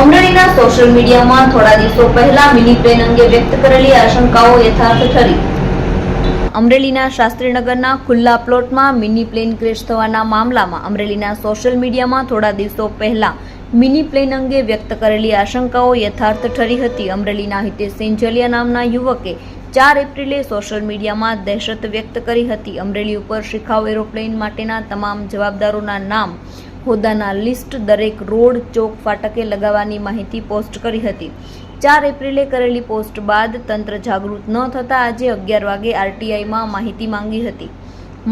અમરેલીના સોશિયલ મીડિયામાં થોડા દિવસો પહેલા મિની પ્લેન અંગે વ્યક્ત કરેલી આશંકાઓ યથાર્થ ઠરી. અમરેલીના શાસ્ત્રીનગરના ખુલ્લા પ્લોટમાં મિની પ્લેન ક્રેશ થવાના મામલામાં અમરેલીના સોશિયલ મીડિયામાં થોડા દિવસો પહેલા મિની પ્લેન અંગે વ્યક્ત કરેલી આશંકાઓ યથાર્થ ઠરી હતી. અમરેલીના હિતેશ સેન્જલિયા નામના યુવકે ચાર એપ્રિલે સોશિયલ મીડિયામાં દહેશત વ્યક્ત કરી હતી. અમરેલી ઉપર શિખાઉ એરોપ્લેન માટેના તમામ જવાબદારોના નામ હોદ્દાના લિસ્ટ દરેક રોડ, ચોક, ફાટકે લગાવવાની માહિતી પોસ્ટ કરી હતી. ચાર એપ્રિલે કરેલી પોસ્ટ બાદ તંત્ર જાગૃત ન થતાં આજે અગિયાર વાગે આરટીઆઈમાં માહિતી માંગી હતી.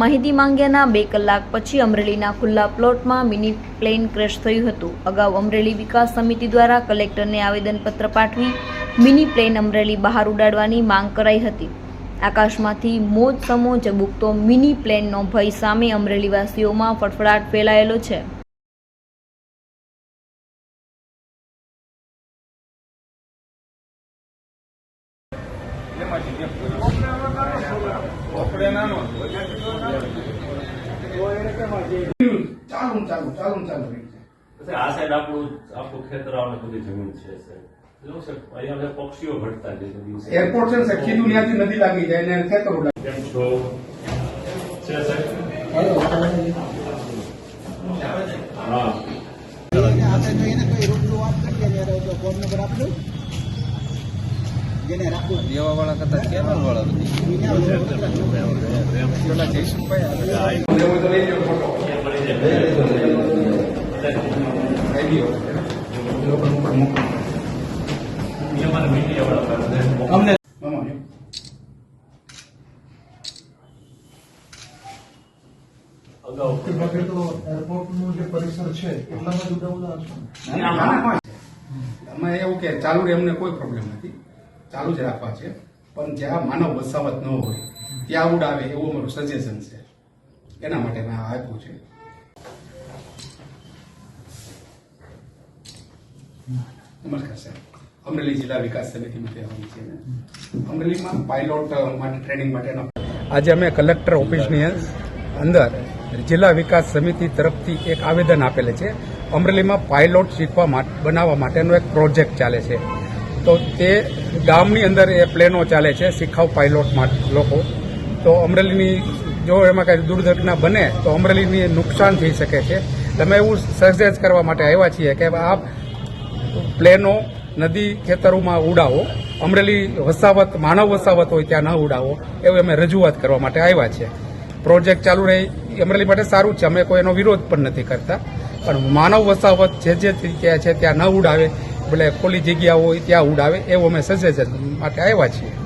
માહિતી માંગ્યાના બે કલાક પછી અમરેલીના ખુલ્લા પ્લોટમાં મિની પ્લેન ક્રેશ થયું હતું. અગાઉ અમરેલી વિકાસ સમિતિ દ્વારા કલેક્ટરને આવેદનપત્ર પાઠવી મિની પ્લેન અમરેલી બહાર ઉડાડવાની માંગ કરાઈ હતી. આકાશમાંથી મોજ સમો ઝબૂકતો મિની પ્લેનનો ભય સામે અમરેલીવાસીઓમાં ફફડાટ ફેલાયેલો છે. ચાલુ ચાલુ ચાલુ ચાલુ. રહી છે પછી આ સાઈડ આપણું આપણું ખેતર બધી જમીન છે સાહેબ પક્ષીઓ ઘટતા છે એરપોર્ટ છે ને દુનિયાથી નદી લાગી જાય ને ખેતર દેવાવાળા કરતા કેનલ વાળા પેલા અમને એવું કે ચાલુ એમને કોઈ પ્રોબ્લેમ નથી. ચાલુ જ રાખવા છે. પણ જ્યાં માનવ વસાવત ન હોય ત્યાં ઉડાવે એવું અમારું સજેશન છે. એના માટે મેં આપ્યું છે. નમસ્કાર સાહેબ. અમરેલી જિલ્લા વિકાસ સમિતિમાંથી આવવાની છે. અમરેલીમાં પાયલોટ માટે ટ્રેનિંગ માટેના આજે અમે કલેક્ટર ઓફિસની અંદર જિલ્લા વિકાસ સમિતિ તરફથી એક આવેદન આપેલ છે. અમરેલીમાં પાયલોટ શીખવા બનાવવા માટેનો એક પ્રોજેક્ટ ચાલે છે. તો તે ગામની અંદર એ પ્લેનો ચાલે છે શીખાવ પાયલોટ લોકો. તો અમરેલીની જો એમાં કાંઈ દુર્ઘટના બને, તો અમરેલીની નુકસાન થઈ શકે છે. તમે એવું સજેસ્ટ કરવા માટે આવ્યા છીએ કે આ પ્લેનો નદી ખેતરોમાં ઉડાવો. અમરેલી વસાવત, માનવ વસાવત હોય ત્યાં ન ઉડાવો. એવું અમે રજૂઆત કરવા માટે આવ્યા છે. પ્રોજેક્ટ ચાલુ રહે અમરેલી માટે સારું છે. અમે કોઈ એનો વિરોધ પણ નથી કરતા. પણ માનવ વસાવત જે જે જગ્યા છે ત્યાં ન ઉડાવે એટલે ખોલી જગ્યા હોય ત્યાં ઉડાવે, એવું અમે સજેશન માટે આવ્યા છીએ.